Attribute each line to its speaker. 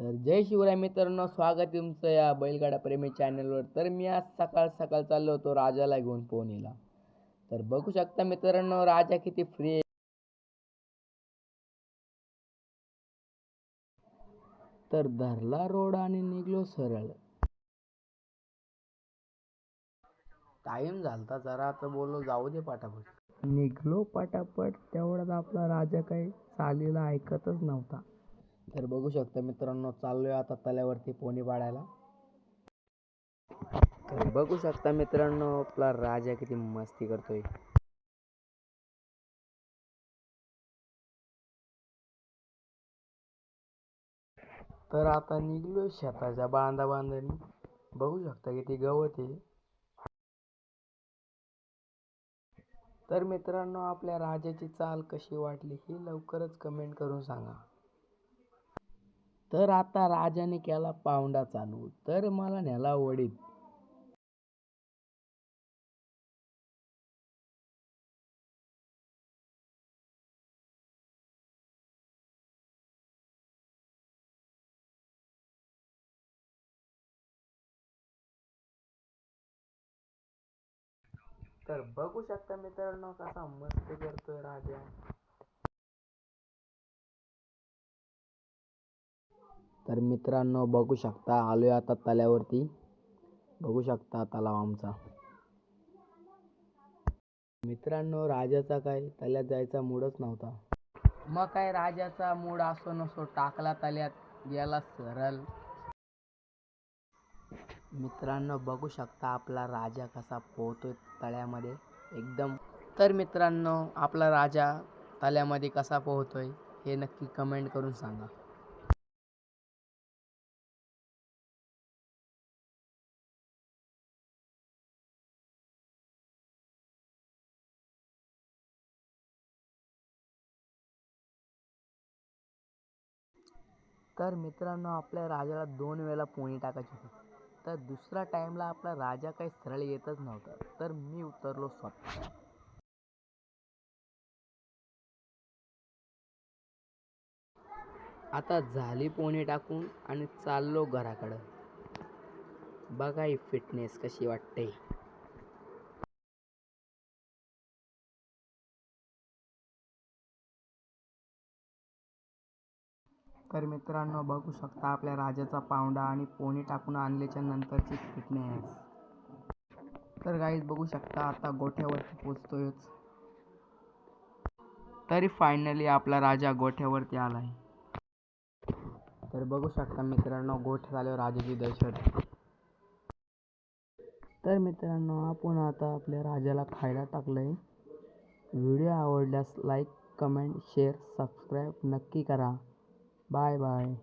Speaker 1: तर जय शिवराय मित्रांनो स्वागत आहे तुमचं या बैलगाडा प्रेमी चॅनलवर तर मी आज सकाळ सकाळ चाललो होतो राजाला घेऊन पोहणीला. तर बघू शकता मित्रांनो राजा किती फ्री आहे. तर धरला रोड आणि निघलो सरळ. टाइम झालता जरा आता बोललो जाऊ दे पटापट. निघलो पटापट तेवढ्यात आपला राजा काही चालीला ऐकतच नव्हता. तर बघू शकता मित्रांनो चाललोय आता तल्यावरती पोणी पाडायला. तर बघू शकता मित्रांनो आपला राजा किती मस्ती करतोय. तर आता निघलोय शेताच्या बांधा बांधानी बघू शकता किती गवत आहे. तर मित्रांनो आपल्या राजाची चाल कशी वाटली ही लवकरच कमेंट करून सांगा. तर आता राजाने केला पावंडा चालू. तर मला नेला वडीत तर बघू शकता मित्रांनो कसा मस्त करतोय राजा. तर मित्रांनो बघू शकता आलोय आता तल्यावरती बघू शकता तलाव आमचा. मित्रांनो राजाचा काय? तल्यात जायचा मूडच नव्हता. मग काय राजाचा मूड असो नसो टाकला तल्यात गेला सरळ. मित्रांनो बघू शकता आपला राजा कसा पोहतोय तळ्यामध्ये एकदम. तर मित्रांनो आपला राजा तळ्यामध्ये कसा पोहतोय हे नक्की कमेंट करून सांगा. तर मित्रांनो आपल्या राजाला दोन वेळा पोणी टाकायची होती. तर दुसऱ्या टाइमला आपला राजा काही सरळ येतच नव्हता. तर मी उतरलो स्वतः. आता झाली पोणी टाकून आणि चाललो घराकडं. बघा ही फिटनेस कशी वाटते. तर मित्रांनो बघू शकता आपल्या राजाचा पावडा आणि पोणी टाकून आणल्याच्या नंतरची फिटनेस तर गाईज बघू शकता आता गोठ्यावरती पोचतोयच. तरी फायनली आपला राजा गोठ्यावरती आलाय. तर बघू शकता मित्रांनो गोठ्यात आल्यावर राजाची दहशत. तर मित्रांनो आपण आता आपल्या राजाला खायला टाकलंय. व्हिडिओ आवडल्यास लाईक कमेंट शेअर सबस्क्राईब नक्की करा. Bye bye.